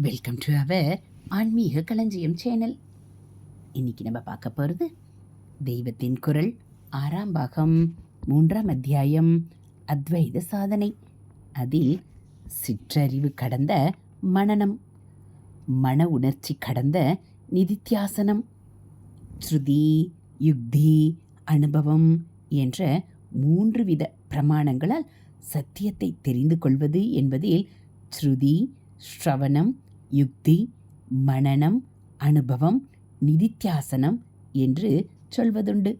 Welcome to our ஆன்மீக களஞ்சியம் channel இன்னைக்கு நம்ம பார்க்க போகிறது தெய்வத்தின் குரல் ஆறாம் பாகம் மூன்றாம் அத்தியாயம் அத்வைத சாதனை. அதில் சிற்றறிவு கடந்த மனனம் மன உணர்ச்சி கடந்த நிதித்தியாசனம் ஸ்ருதி யுக்தி அனுபவம் என்ற மூன்று வித பிரமாணங்களால் சத்தியத்தை தெரிந்து கொள்வது என்பதில் ஸ்ருதி ஸ்ரவணம் யுக்தி மனனம் அனுபவம் நிதித்தியாசனம் என்று சொல்வதுண்டு.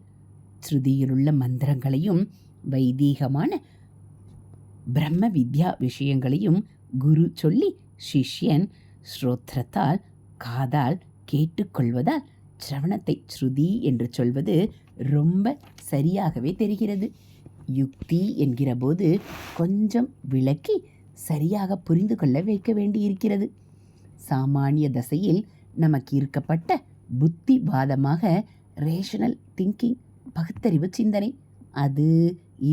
ஸ்ருதியிலுள்ள மந்திரங்களையும் வைதீகமான பிரம்ம வித்யா விஷயங்களையும் குரு சொல்லி சிஷ்யன் ஸ்ரோத்திரத்தால் காதால் கேட்டுக்கொள்வதால் சிரவணத்தை ஸ்ருதி என்று சொல்வது ரொம்ப சரியாகவே தெரிகிறது. யுக்தி என்கிற போது கொஞ்சம் விளக்கி சரியாக புரிந்து கொள்ள வைக்க வேண்டியிருக்கிறது. சாமானிய தசையில் நமக்கு இருக்கப்பட்ட புத்திவாதமாக ரேஷனல் திங்கிங் பகுத்தறிவு சிந்தனை. அது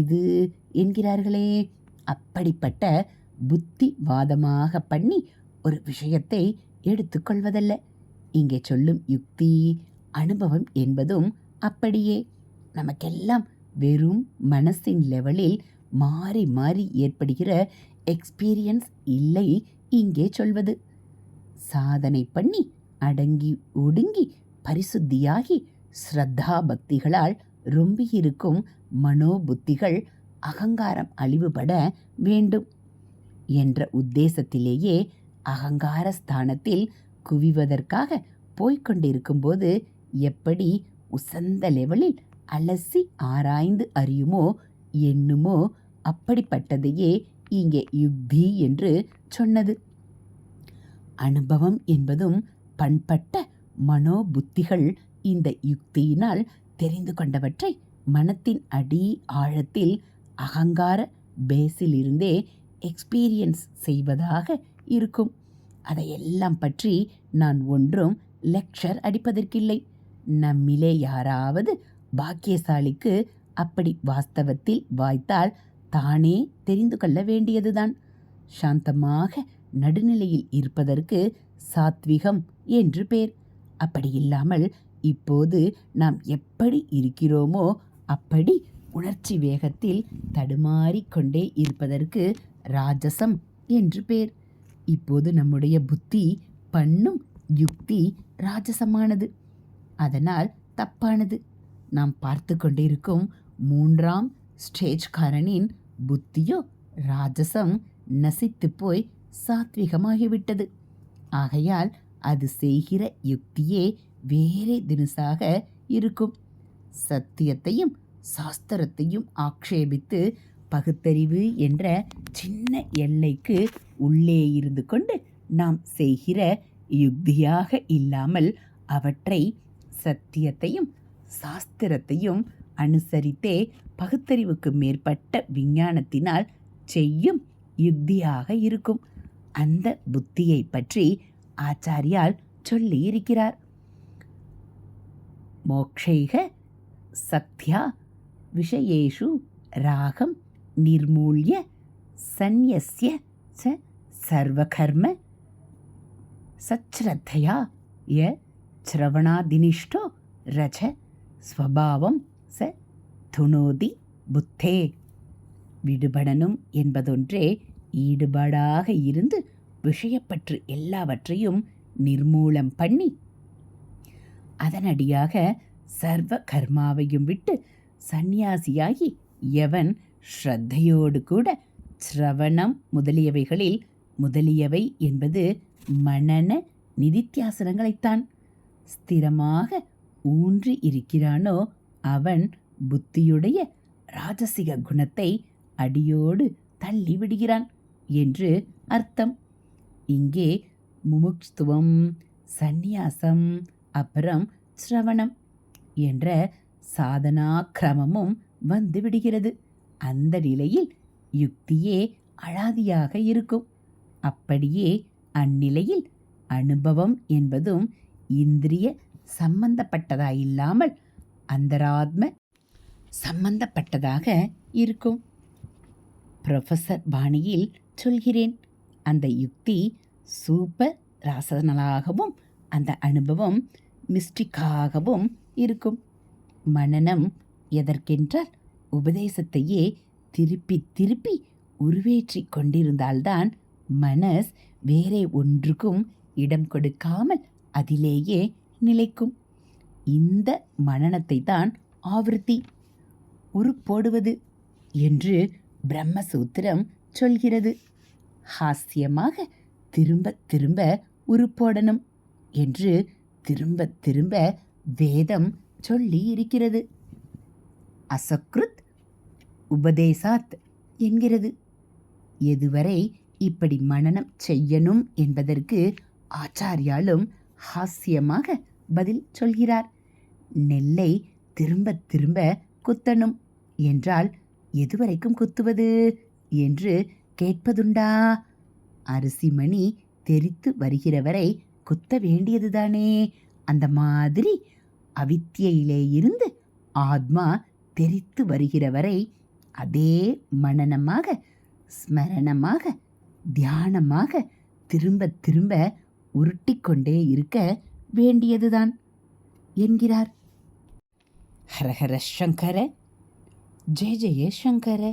இது என்கிறார்களே. அப்படிப்பட்ட புத்திவாதமாக பண்ணி ஒரு விஷயத்தை எடுத்துக்கொள்வதல்ல இங்கே சொல்லும் யுக்தி அனுபவம் என்பதும் அப்படியே. நமக்கெல்லாம் வெறும் மனசின் லெவலில் மாறி மாறி ஏற்படுகிற எக்ஸ்பீரியன்ஸ் இல்லை இங்கே சொல்வது. சாதனை பண்ணி அடங்கி ஒடுங்கி பரிசுத்தியாகி ஸ்ரத்தா பக்திகளால் ரொம்பியிருக்கும் மனோபுத்திகள் அகங்காரம் அழிவுபட வேண்டும் என்ற உத்தேசத்திலேயே அகங்கார ஸ்தானத்தில் குவிவதற்காக போய்கொண்டிருக்கும்போது எப்படி உசந்த லெவலில் அலசி ஆராய்ந்து அறியுமோ என்னுமோ அப்படிப்பட்டதையே இங்கே யுக்தி என்று சொன்னது. அனுபவம் என்பதும் பண்பட்ட மனோபுத்திகள் இந்த யுக்தியினால் தெரிந்து கொண்டவற்றை மனத்தின் அடி ஆழத்தில் அகங்கார பேஸிலிருந்தே எக்ஸ்பீரியன்ஸ் செய்வதாக இருக்கும். அதையெல்லாம் பற்றி நான் ஒன்றும் லெக்சர் அடிப்பதற்கில்லை. நம்மிலே யாராவது பாக்கியசாலிக்கு அப்படி வாஸ்தவத்தில் வாய்த்தால் தானே தெரிந்து கொள்ள வேண்டியதுதான். சாந்தமாக நடுநிலையில் இருப்பதற்கு சாத்விகம் என்று பேர். அப்படி இல்லாமல் இப்போது நாம் எப்படி இருக்கிறோமோ அப்படி உணர்ச்சி வேகத்தில் தடுமாறிக்கொண்டே இருப்பதற்கு ராஜசம் என்று பேர். இப்போது நம்முடைய புத்தி பண்ணும் யுக்தி ராஜசமானது. அதனால் தப்பானது. நாம் பார்த்து கொண்டிருக்கும் மூன்றாம் ஸ்டேஜ்காரனின் புத்தியோ ராஜசம் நசித்து போய் சாத்விகமாகிவிட்டது. ஆகையால் அது செய்கிற யுக்தியே வேறே தினுசாக இருக்கும். சத்தியத்தையும் சாஸ்திரத்தையும் ஆக்ஷேபித்து பகுத்தறிவு என்ற சின்ன எல்லைக்கு உள்ளே இருந்து கொண்டு நாம் செய்கிற யுக்தியாக இல்லாமல் அவற்றை சத்தியத்தையும் சாஸ்திரத்தையும் அனுசரித்தே பகுத்தறிவுக்கு மேற்பட்ட விஞ்ஞானத்தினால் செய்யும் யுக்தியாக இருக்கும். அந்த புத்தியை பற்றி ஆச்சாரியால் சொல்லி இருக்கிறார் மோக்ஷைக சக்தியா விஷயேஷு ராகம் நிர்மூல்ய சந்நிய ச சர்வகர்ம சச்ரத்தையா ய சிரவணாதினிஷ்டோ ரஜ ஸ்வபாவம் ச துணோதி புத்தே. விடுபடனும் என்பதொன்றே ஈடுபாடாக இருந்து விஷயப்பற்று எல்லாவற்றையும் நிர்மூலம் பண்ணி அதனடியாக சர்வ கர்மாவையும் விட்டு சந்நியாசியாகி எவன் ஸ்ரத்தையோடு கூட சிரவணம் முதலியவைகளில் முதலியவை என்பது மனன நிதித்தியாசனங்களைத்தான். ஸ்திரமாக ஊன்றி இருக்கிறானோ அவன் புத்தியுடைய ராஜசிக குணத்தை அடியோடு தள்ளி விடுகிறான் என்று அர்த்தம். இங்கே முமுக்துவம் சந்நியாசம் அப்புறம் சிரவணம் என்ற சாதனா கிரமமும் வந்துவிடுகிறது. அந்த நிலையில் யுக்தியே அழாதியாக இருக்கும். அப்படியே அந்நிலையில் அனுபவம் என்பதும் இந்திரிய சம்பந்தப்பட்டதாயில்லாமல் அந்தராத்ம சம்பந்தப்பட்டதாக இருக்கும். ப்ரொஃபஸர் பாணியில் சொல்கிறேன். அந்த யுக்தி சூப்பர் ராசனலாகவும் அந்த அனுபவம் மிஸ்டிக்காகவும் இருக்கும். மனனம் எதற்கென்றால் உபதேசத்தையே திருப்பி திருப்பி உருவேற்றி கொண்டிருந்தால்தான் மனஸ் வேறே ஒன்றுக்கும் இடம் கொடுக்காமல் அதிலேயே நிலைக்கும். இந்த மனனத்தை தான் ஆவர்த்தி உருப்போடுவது என்று பிரம்மசூத்திரம் சொல்கிறது. ஹாஸ்யமாக திரும்ப திரும்ப உருப்போடணும் என்று திரும்ப திரும்ப வேதம் சொல்லி இருக்கிறது. அசக்ருத் உபதேசாத் என்கிறது. எதுவரை இப்படி மனனம் செய்யணும் என்பதற்கு ஆச்சாரியாலும் ஹாஸ்யமாக பதில் சொல்கிறார். நெல்லை திரும்ப திரும்ப குத்தணும் என்றால் எதுவரைக்கும் குத்துவது? என்று கேட்பதுண்டா? அரிசிமணி தெரித்து வருகிறவரை குத்த வேண்டியதுதானே? அந்த மாதிரி அவித்தியிலே இருந்து ஆத்மா தெரித்து வருகிறவரை அதே மனனமாக ஸ்மரணமாக தியானமாக திரும்ப திரும்ப உருட்டிக்கொண்டே இருக்க வேண்டியதுதான் என்கிறார். ஹரஹர சங்கர ஜெய ஜெய சங்கர.